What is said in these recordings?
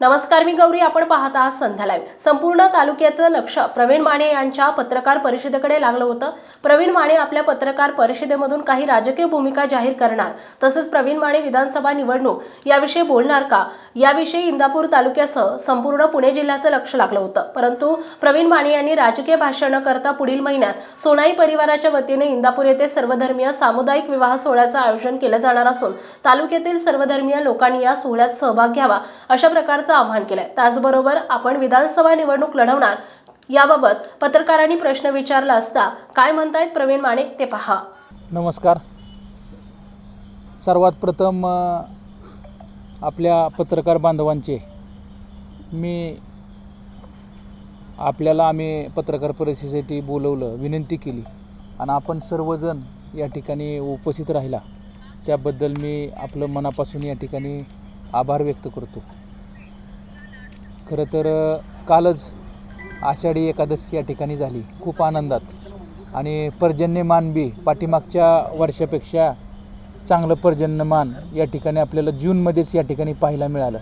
नमस्कार मी गौरी. आपण पाहत आहात संध्या लाईव्ह. संपूर्ण तालुक्याचं लक्ष प्रवीण माने यांच्या पत्रकार परिषदेकडे लागलं होतं. प्रवीण माने आपल्या पत्रकार परिषदेमधून काही राजकीय भूमिका जाहीर करणार तसंच प्रवीण माने विधानसभा निवडणूक याविषयी बोलणार का? याविषयी इंदापूर तालुक्यासह संपूर्ण पुणे जिल्ह्याचं लक्ष लागलं होतं. परंतु प्रवीण माने यांनी राजकीय भाषण न करता पुढील महिन्यात सोनाई परिवाराच्या वतीने इंदापूर येथे सर्वधर्मीय सामुदायिक विवाह सोहळ्याचं आयोजन केलं जाणार असून तालुक्यातील सर्वधर्मीय लोकांनी या सोहळ्यात सहभाग घ्यावा अशा प्रकारचं आवाहन केलंय. त्याचबरोबर आपण विधानसभा निवडणूक लढवणार याबाबत पत्रकारांनी प्रश्न विचारला असता काय म्हणतायत प्रवीण माणिक ते पहा. नमस्कार. सर्वात प्रथम आपल्या पत्रकार बांधवांचे मी आपल्याला आम्ही पत्रकार परिषदेसाठी बोलवलं विनंती केली. आणि आपण सर्वजण या ठिकाणी उपस्थित राहिला. त्याबद्दल मी आपलं मनापासून या ठिकाणी आभार व्यक्त करतो. खरं तर कालच आषाढी एकादशी या ठिकाणी झाली. खूप आनंदात. आणि पर्जन्यमान बी पाठीमागच्या वर्षापेक्षा चांगलं पर्जन्यमान या ठिकाणी आपल्याला जूनमध्येच या ठिकाणी पाहायला मिळालं.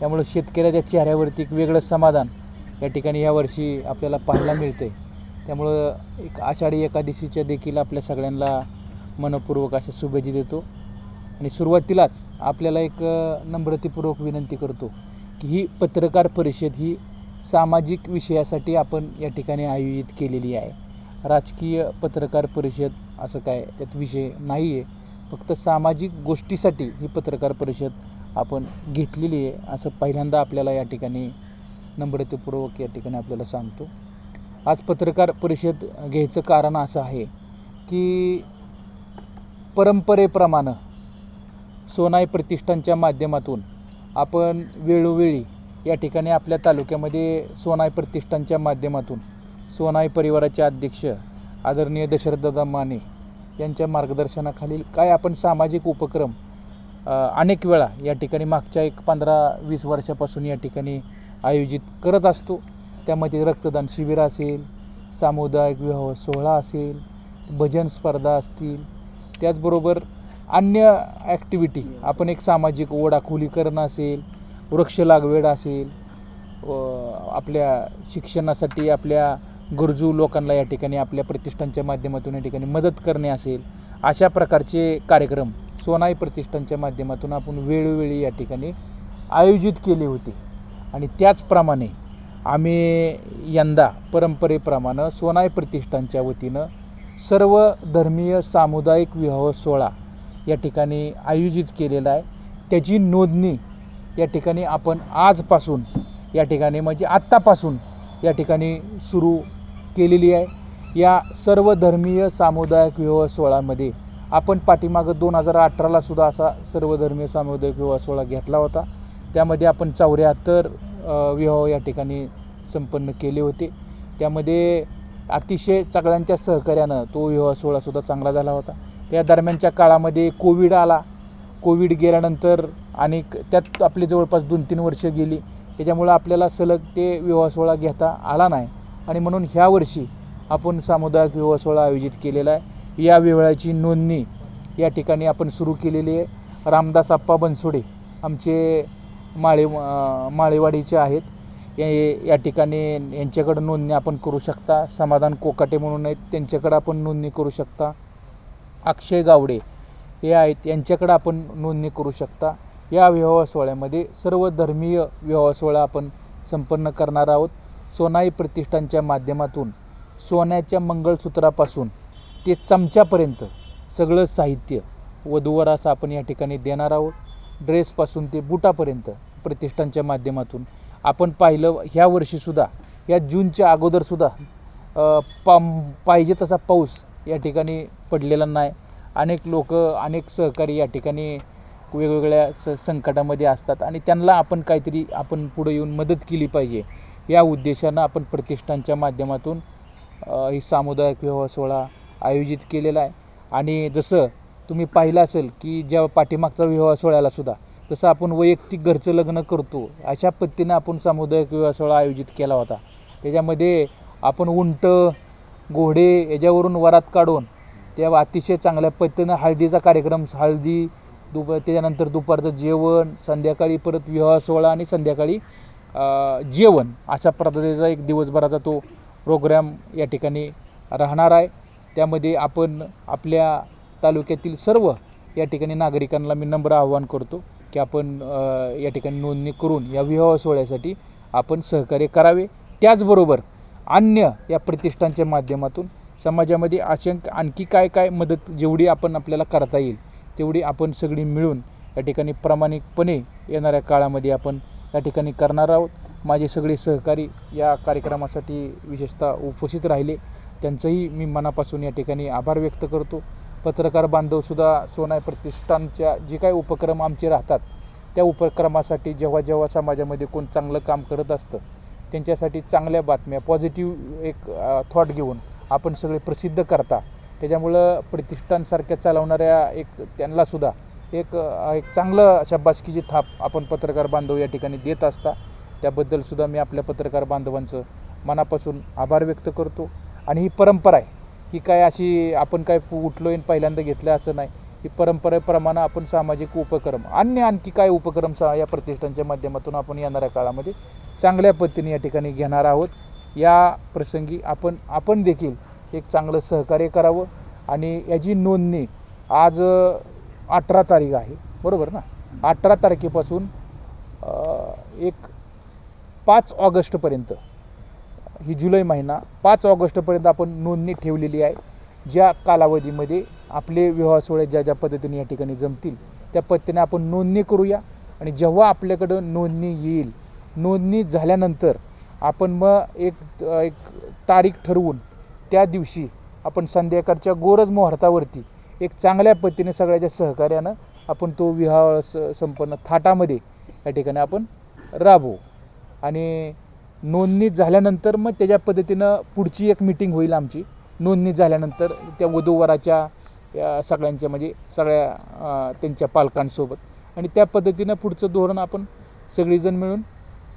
त्यामुळं शेतकऱ्याच्या चेहऱ्यावरती एक वेगळं समाधान या ठिकाणी यावर्षी आपल्याला पाहायला मिळते त्यामुळं एक आषाढी एकादशीच्या देखील आपल्या सगळ्यांना मनपूर्वक अशा शुभेच्छा देतो. आणि सुरुवातीलाच आपल्याला एक नम्रतेपूर्वक विनंती करतो. ही पत्रकार परिषद ही सामाजिक विषयासाठी आपण या ठिकाणी आयोजित केलेली आहे. राजकीय पत्रकार परिषद असं काय त्यात विषय नाही आहे फक्त सामाजिक गोष्टीसाठी ही पत्रकार परिषद आपण घेतलेली आहे असं पहिल्यांदा आपल्याला या ठिकाणी नम्रतेपूर्वक या ठिकाणी आपल्याला सांगतो. आज पत्रकार परिषद घ्यायचं कारण असं आहे की परंपरेप्रमाणे सोनाई प्रतिष्ठानच्या माध्यमातून आपण वेळोवेळी या ठिकाणी आपल्या तालुक्यामध्ये सोनाई प्रतिष्ठानच्या माध्यमातून सोनाई परिवाराचे अध्यक्ष आदरणीय दशरथदादा माने यांच्या मार्गदर्शनाखालील काय आपण सामाजिक उपक्रम अनेक वेळा या ठिकाणी मागच्या एक पंधरा वीस वर्षापासून या ठिकाणी आयोजित करत असतो. त्यामध्ये रक्तदान शिबिर असेल सामुदायिक विवाह सोहळा असेल भजन स्पर्धा असतील. त्याचबरोबर अन्य ॲक्टिव्हिटी आपण एक सामाजिक ओढा खुलीकरण असेल वृक्ष लागवड असेल आपल्या शिक्षणासाठी आपल्या गरजू लोकांना या ठिकाणी आपल्या प्रतिष्ठानच्या माध्यमातून या ठिकाणी मदत करणे असेल अशा प्रकारचे कार्यक्रम सोनाई प्रतिष्ठानच्या माध्यमातून आपण वेळोवेळी या ठिकाणी आयोजित केले होते. आणि त्याचप्रमाणे आम्ही यंदा परंपरेप्रमाणे सोनाई प्रतिष्ठानच्या वतीनं सर्व धर्मीय सामुदायिक विवाह सोहळा या ठिकाणी आयोजित केलेला आहे. त्याची नोंदणी या ठिकाणी आपण आजपासून या ठिकाणी म्हणजे आत्तापासून या ठिकाणी सुरू केलेली आहे. या सर्व धर्मीय सामुदायिक विवाह सोहळामध्ये आपण पाठीमागं दोन हजार अठराला सुद्धा असा सर्वधर्मीय सामुदायिक विवाह सोहळा घेतला होता. त्यामध्ये आपण चौऱ्याहत्तर विवाह या ठिकाणी संपन्न केले होते. त्यामध्ये अतिशय सगळ्यांच्या सहकार्यानं तो विवाह सोहळासुद्धा चांगला झाला होता. या दरम्यानच्या काळामध्ये कोविड आला. कोविड गेल्यानंतर आणि त्यात आपली जवळपास दोन तीन वर्ष गेली. त्याच्यामुळं आपल्याला सलग ते विवाह सोहळा घेता आला नाही. आणि म्हणून ह्या वर्षी आपण सामुदायिक विवाह सोहळा आयोजित केलेला आहे. या विवाहाची नोंदणी या ठिकाणी आपण सुरू केलेली आहे. रामदास आप्पा बनसोडे आमचे माळे माळेवाडीचे आहेत. या या ठिकाणी यांच्याकडं नोंदणी आपण करू शकता. समाधान कोकाटे म्हणून आहेत. त्यांच्याकडं आपण नोंदणी करू शकता. अक्षय गावडे हे आहेत. यांच्याकडं आपण नोंदणी करू शकता. या विवाह सोहळ्यामध्ये सर्व धर्मीय विवाह सोहळा आपण संपन्न करणार आहोत. सोनाई प्रतिष्ठानच्या माध्यमातून सोन्याच्या मंगळसूत्रापासून ते चमच्यापर्यंत सगळं साहित्य वधूवरास असं आपण या ठिकाणी देणार आहोत. ड्रेसपासून ते बुटापर्यंत प्रतिष्ठानच्या माध्यमातून. आपण पाहिलं ह्या वर्षीसुद्धा या जूनच्या अगोदरसुद्धा पा पाहिजे तसा पाऊस या ठिकाणी पडलेला नाही. अनेक लोक अनेक सहकारी या ठिकाणी वेगवेगळ्या स संकटामध्ये असतात आणि त्यांना आपण काहीतरी आपण पुढे येऊन मदत केली पाहिजे. या उद्देशानं आपण प्रतिष्ठानच्या माध्यमातून ही सामुदायिक विवाह सोहळा आयोजित केलेला आहे. आणि जसं तुम्ही पाहिलं असेल की ज्या पाठीमागचा विवाह सोहळ्याला सुद्धा जसं आपण वैयक्तिक घरचं लग्न करतो अशा पद्धतीनं आपण सामुदायिक विवाह सोहळा आयोजित केला होता. त्याच्यामध्ये आपण उंट घोडे याच्यावरून वरात काढून त्या अतिशय चांगल्या पद्धतीनं हळदीचा कार्यक्रम हळदी दुप त्याच्यानंतर दुपारचं जेवण संध्याकाळी परत विवाह सोहळा आणि संध्याकाळी जेवण अशा पद्धतीचा एक दिवसभराचा तो प्रोग्रॅम या ठिकाणी राहणार आहे. त्यामध्ये आपण आपल्या तालुक्यातील सर्व या ठिकाणी नागरिकांना मी नम्र आवाहन करतो की आपण या ठिकाणी नोंदणी करून या विवाह सोहळ्यासाठी आपण सहकार्य करावे. त्याचबरोबर अन्य या प्रतिष्ठानच्या माध्यमातून समाजामध्ये अशंक आणखी काय काय मदत जेवढी आपण आपल्याला करता येईल तेवढी आपण सगळी मिळून या ठिकाणी प्रामाणिकपणे येणाऱ्या काळामध्ये आपण या ठिकाणी करणार आहोत. माझे सगळे सहकारी या कार्यक्रमासाठी विशेषतः उपस्थित राहिले. त्यांचंही मी मनापासून या ठिकाणी आभार व्यक्त करतो. पत्रकार बांधवसुद्धा सोनाय प्रतिष्ठानच्या जे काही उपक्रम आमचे राहतात त्या उपक्रमासाठी जेव्हा जेव्हा समाजामध्ये कोण चांगलं काम करत असतं त्यांच्यासाठी चांगल्या बातम्या पॉझिटिव्ह एक थॉट घेऊन आपण सगळे प्रसिद्ध करता. त्याच्यामुळं प्रतिष्ठानसारख्या चालवणाऱ्या एक त्यांनासुद्धा एक एक चांगलं शाबासकीची थाप आपण पत्रकार बांधव या ठिकाणी देत असता. त्याबद्दलसुद्धा मी आपल्या पत्रकार बांधवांचं मनापासून आभार व्यक्त करतो. आणि ही परंपरा आहे. ही काय अशी आपण काय उठलो आणि पहिल्यांदा घेतलं असं नाही. ही परंपरेप्रमाणे आपण सामाजिक उपक्रम अन्य आणखी काय उपक्रम सा या प्रतिष्ठानच्या माध्यमातून आपण येणाऱ्या काळामध्ये चांगल्या पद्धतीने या ठिकाणी घेणार आहोत. या प्रसंगी आपण आपण देखील एक चांगलं सहकार्य करावं आणि याची नोंदणी आज अठरा तारीख आहे. बरोबर ना? अठरा तारखेपासून एक पाच ऑगस्टपर्यंत ही जुलै महिना पाच ऑगस्टपर्यंत आपण नोंदणी ठेवलेली आहे. ज्या कालावधीमध्ये आपले विवाह सोहळे ज्या ज्या पद्धतीने या ठिकाणी जमतील त्या पद्धतीने आपण नोंदणी करूया आणि जेव्हा आपल्याकडं नोंदणी येईल नोंदणी झाल्यानंतर आपण मग एक एक तारीख ठरवून त्या दिवशी आपण संध्याकाळच्या गोरज मुहूर्तावरती एक चांगल्या पद्धतीने सगळ्याच्या सहकार्यानं आपण तो विवाह स संपन्न थाटामध्ये या ठिकाणी आपण राबवू. आणि नोंदणी झाल्यानंतर मग त्याच्या पद्धतीनं पुढची एक मिटिंग होईल आमची. नोंदणी झाल्यानंतर त्या वधूवराच्या या सगळ्यांच्या म्हणजे सगळ्या त्यांच्या पालकांसोबत. आणि त्या पद्धतीनं पुढचं धोरण आपण सगळीजण मिळून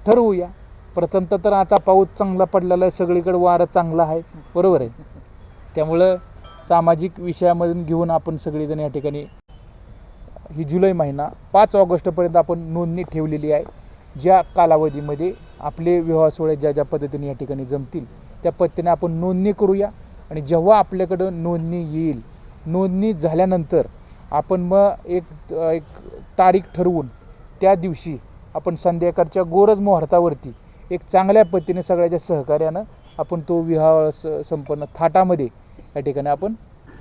ठरवूया. प्रथमतः तर आता पाऊस चांगला पडलेला आहे सगळीकडे वारं चांगला आहे. बरोबर आहे. त्यामुळं सामाजिक विषयामधून घेऊन आपण सगळेजण या ठिकाणी ही जुलै महिना पाच ऑगस्टपर्यंत आपण नोंदणी ठेवलेली आहे. ज्या कालावधीमध्ये आपले विवाह सोहळे ज्या ज्या पद्धतीने या ठिकाणी जमतील त्या पद्धतीने आपण नोंदणी करूया. आणि जेव्हा आपल्याकडं नोंदणी येईल नोंदणी झाल्यानंतर आपण मग एक एक तारीख ठरवून त्या दिवशी आपण संध्याकाळच्या गोरज मुहूर्तावरती एक चांगल्या पद्धतीने सगळ्याच्या सहकार्यानं आपण तो विवाह स संपन्न थाटामध्ये या ठिकाणी आपण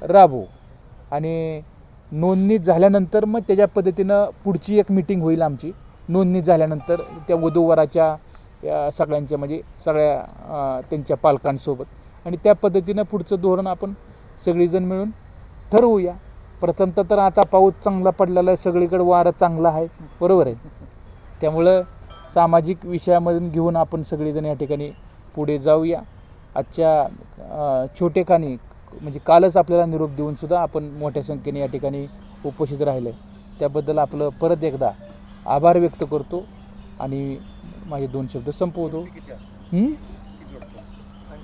राबवू. आणि नोंदणी झाल्यानंतर मग त्याच्या पद्धतीनं पुढची एक मिटिंग होईल आमची. नोंदणी झाल्यानंतर त्या वधूवराच्या या सगळ्यांच्या म्हणजे सगळ्या त्यांच्या पालकांसोबत. आणि त्या पद्धतीनं पुढचं धोरण आपण सगळीजण मिळून ठरवूया. प्रथमतः तर आता पाऊस चांगला पडलेला आहे. सगळीकडे वारं चांगला आहे. बरोबर आहे. त्यामुळं सामाजिक विषयामधून घेऊन आपण सगळेजण या ठिकाणी पुढे जाऊया. आजच्या छोटेखानी म्हणजे कालच आपल्याला निरोप देऊन सुद्धा आपण मोठ्या संख्येने या ठिकाणी उपस्थित राहिलं त्याबद्दल आपलं परत एकदा आभार व्यक्त करतो आणि माझे दोन शब्द संपवतो.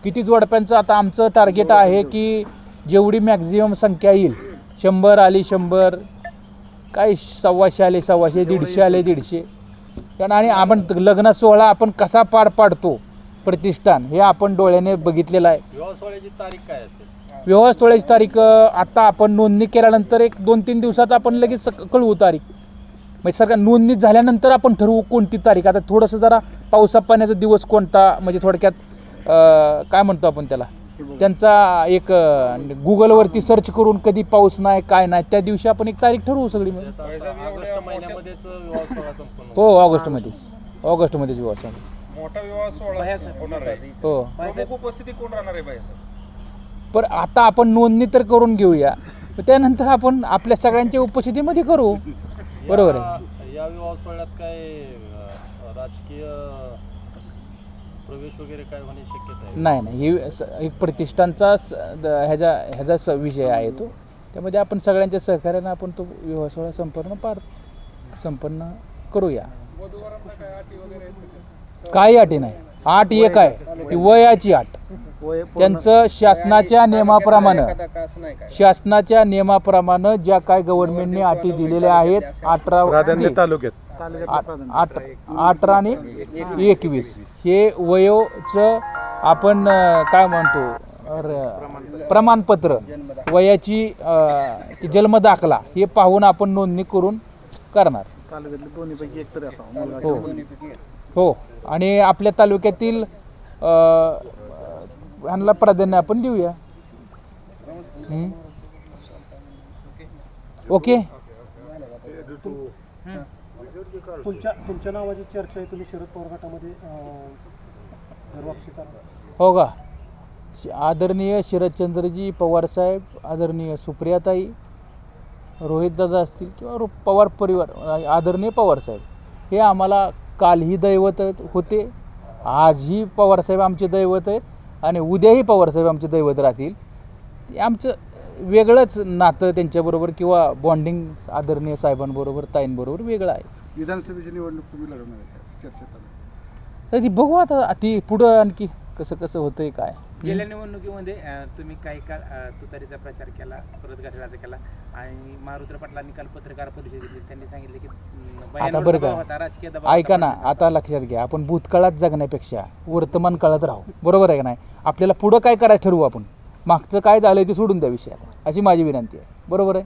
किती जोडप्यांचं आता आमचं टार्गेट आहे की जेवढी मॅक्झिमम संख्या येईल शंभर आली शंभर काय सव्वाशे आले सव्वाशे दीडशे आले दीडशे. कारण आणि आपण लग्न सोहळा आपण कसा पार पाडतो प्रतिष्ठान हे आपण डोळ्याने बघितलेलं आहे. विवाह सोहळ्याची तारीख काय असेल? विवाह सोहळ्याची तारीख आपण नोंदणी केल्यानंतर एक दोन तीन दिवसात आपण लगेच कळवू तारीख. म्हणजे सगळ्या नोंदणी झाल्यानंतर आपण ठरवू कोणती तारीख. आता थोडंसं जरा पावसा पाण्याचा दिवस कोणता म्हणजे थोडक्यात काय म्हणतो आपण त्याला? त्यांचा एक गुगलवरती सर्च करून कधी पाऊस नाही काय नाही त्या दिवशी आपण एक तारीख ठरवू सगळी ऑगस्ट महिन्यामध्येच विवाह सोहळा संपन्न हो ऑगस्टमध्येच ऑगस्टमध्येच विवाह सोहळा. मोठा विवाह सोहळा होणार आहे. हो. प्रमुख उपस्थिती कोण राहणार आहे बाई पण आता आपण नोंदणी तर करून घेऊया. त्यानंतर आपण आपल्या सगळ्यांच्या उपस्थितीमध्ये करू. बरोबर आहे. या- या विवाह सोहळ्यात काय अं, राजकीय प्रवेश वगैरे काय होण्याची शक्यता आहे? नाही नाही. हे स- एक प्रतिष्ठानचा स- द- ह्याचा ह्याचा स विषय आहे तो. त्यामध्ये आपण सगळ्यांच्या सहकार्यानं आपण तो विवाह सोहळा संपन्न पार संपन्न करूया. काही अटी नाही. आठ एक आहे. ही वयाची आठ. वय पूर्ण- त्यांचं शासनाच्या नियमाप्रमाणे शासनाच्या नियमाप्रमाणे ज्या काय गव्हर्नमेंटने अटी दिलेल्या आहेत अठरा प्राधान्य तालुक्यात. आठ अठरा आणि एकवीस. हे वयोचं आपण अं, काय म्हणतो? र- प्रमाणपत्र. वयाची अं, ती जन्मदाखला. हे पाहून आपण नोंदणी करून करणार. तालुक्यातले दोन्हीपैकी एक तरी असावं. मुलगा हो. हो. आणि आपल्या तालुक्यातील अं, ह्यांना प्राधान्य आपण देऊया. हं? ओके? तुमच्या तुमच्या नावाची चर्चा आहे तुम्ही शरद पवार गटामध्ये अं, हो का? श- आदरणीय शरदचंद्रजी पवारसाहेब आदरणीय सुप्रियाताई रोहितदादा असतील किंवा रो- पवार परिवार आ- आदरणीय पवारसाहेब हे आम्हाला कालही दैवत आहेत- होते आजही पवारसाहेब आमचे दैवत आहेत आणि उद्याही पवारसाहेब आमचे दैवत राहतील. ते आमचं वेगळंच नातं त्यांच्याबरोबर किंवा बॉन्डिंग आदरणीय साहेबांबरोबर ताईंबरोबर वेगळं आहे. विधानसभेची निवडणूक तुम्ही लढवणार आहे चर्चेत आलं. तर ती बघू आता ती पुढं आणखी कसं कसं होतंय काय. गेल्या निवडणुकीमध्ये अं, तुम्ही काही काळ अं, तुतारीचा प्रचार केला परत घड्याळाचा केला आणि मारुद्र पाटलांनी काल पत्रकार परिषद घेतली. त्यांनी सांगितले की अं, आता बरं दबाव का होता, राजकीय दबाव ऐका ना पण आता लक्षात घ्या आपण भूतकाळात जगण्यापेक्षा वर्तमान काळात राहू. बरोबर आहे का नाही? आपल्याला पुढं काय करायचं ठरवू आपण? मागचं काय झालंय ते सोडून द्या विषयात. अशी माझी विनंती आहे. बरोबर आहे?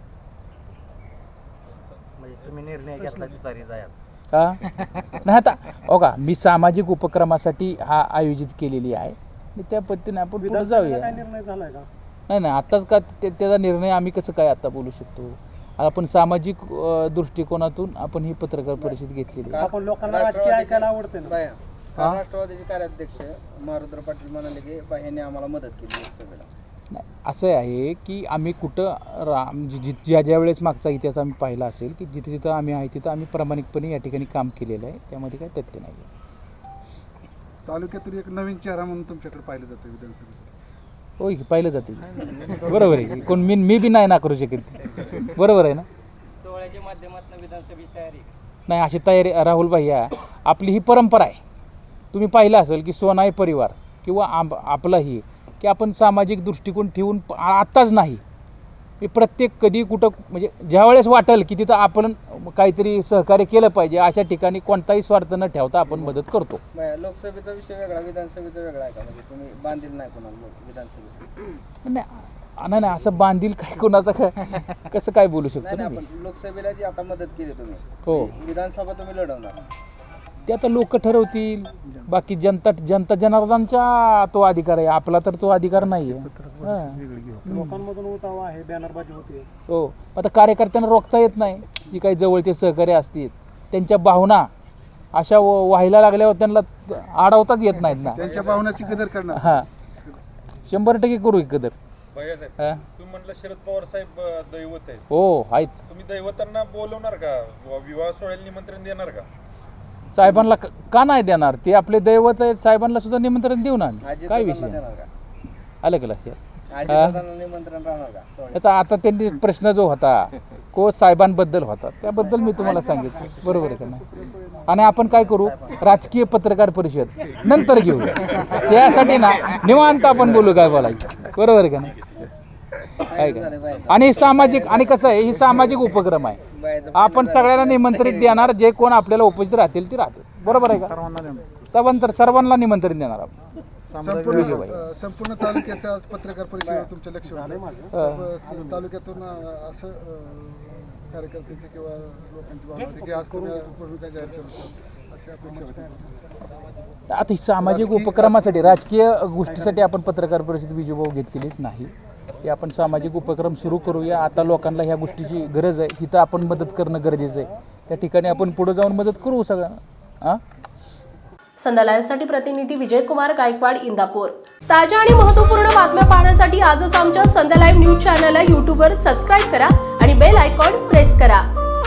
तुम्ही निर्णय घेतला तुतारी जायला. का? नाही आता हो का मी सामाजिक उपक्रमासाठी हा आयोजित केलेली आहे. आणि त्या पद्धतीने आपण पुढे जाऊया. काय निर्णय झालाय का? नाही नाही आत्ताच का ते- त्याचा निर्णय आम्ही कसं काय आता बोलू शकतो? आपण सामाजिक अं, दृष्टिकोनातून आपण ही पत्रकार परिषद घेतलेली आहे. आपण लोकांना राजकीय ऐकायला आवडते ना? हा? राष्ट्रवादीचे कार्याध्यक्ष मारुद्र पाटील म्हणाले की बाह्यांनी आम्हाला मदत केली लोकसभेला. नाही असं आहे की आम्ही कुठं रा जि- जि- ज्या ज्या वेळेस मागचा इतिहास आम्ही पाहिला असेल की जिथे जिथं आम्ही आहे तिथं आम्ही प्रामाणिकपणे या ठिकाणी काम केलेलं आहे. त्यामध्ये काही तथ्य नाही आहे. तालुक्यातील एक नवीन चेहरा म्हणून तुमच्याकडे पाहिलं जातं विधानसभेसाठी होय की पाहिलं जाते. बरोबर आहे. की कोण मी मी बी नाही ना करू शकत. बरोबर आहे ना? सोहळ्याच्या माध्यमातून विधानसभेची तयारी. नाही अशी तयारी राहुल भैया आपली ही परंपरा आहे. तुम्ही पाहिलं असेल की सोनाई परिवार किंवा आम आपलाही की आपण सामाजिक दृष्टिकोन ठेवून आत्ताच नाही. हे प्रत्येक कधी कुठं म्हणजे ज्यावेळेस वाटेल की तिथं आपण काहीतरी सहकार्य केलं पाहिजे अशा ठिकाणी कोणताही स्वार्थ न ठेवता आपण मदत करतो. लोकसभेचा विषय वेगळा विधानसभेचा वेगळा आहे का? म्हणजे तुम्ही बांधील नाही कोणाला नाही आ- नाही नाही, असं बांधील काय कोणाचं काय कसं काय बोलू शकतो मी? लोकसभेला जी आता मदत केली तुम्ही हो. विधानसभा तुम्ही लढवणार. ते आता लोक ठरवतील. बाकी जनता जनता जनार्दनचा तो अधिकार आहे. आपला तर तो अधिकार नाही आहे लोकांमधून उठावा आहे बॅनरबाजी होते. हो. आता कार्यकर्त्यांना रोखता येत नाही. जी काही जवळचे सहकारी असतील त्यांच्या भावना अशा व- व्हायला लागल्यावर त्यांना अडवताच येत नाहीत ना. त्यांच्या भावनाची कदर करणार. हां. शंभर टक्के करू ही कदर. भैयासाहेब हां. तुम्ही म्हटलं शरद पवार साहेब अं, दैवत आहेत. हो आहेत. तुम्ही दैवतांना बोलवणार का? व- विवाह सोहळ्याला निमंत्रण देणार का? साहेबांना क- का नाही देणार? ते आपले दैवत आहेत साहेबांना सुद्धा निमंत्रण देऊ ना काय विषय? आलं का लक्षात? निमंत्रण राहणार का? आता आता त्यांनी प्रश्न जो होता को साहेबांबद्दल होता त्याबद्दल मी तुम्हाला सांगितलं. बरोबर आहे का नाही? आणि आपण काय करू? राजकीय पत्रकार परिषद नंतर घेऊ त्यासाठी ना निवांत आपण बोलू काय बोलायचं. बरोबर आहे का नाही? काय का? आणि हे सामाजिक आणि कसं आहे ही सामाजिक उपक्रम आहे. आपण सगळ्यांना निमंत्रित देणार जे कोण आपल्याला उपस्थित राहतील ते राहतील. बरोबर आहे का? सर्वांना देणार सर्वांतर सर्वांना निमंत्रण देणार आपण. संपूर्ण संपूर्ण तालुक्याचं पत्रकार परिषदेवर तुमचं लक्ष स- तालुक्यातून असं कार्यकर्त्यांची किंवा लोकांची आता ही सामाजिक उपक्रमासाठी राजकीय गोष्टीसाठी आपण पत्रकार परिषद विजयभाऊ घेतलेलीच नाही. की आपण सामाजिक उपक्रम सुरू करूया. आता लोकांना ह्या गोष्टीची गरज आहे. तिथं आपण मदत करणं गरजेचं आहे. त्या ठिकाणी आपण पुढे जाऊन मदत करू सगळ्यांना. हां संध्यालयासाठी प्रतिनिधी विजयकुमार गायकवाड इंदापूर. ताज्या आणि महत्त्वपूर्ण बातम्या पाहण्यासाठी आजच आमच्या संध्या लाईव्ह न्यूज चॅनलला यूट्यूबवर सबस्क्राईब करा आणि बेल आयकॉन प्रेस करा.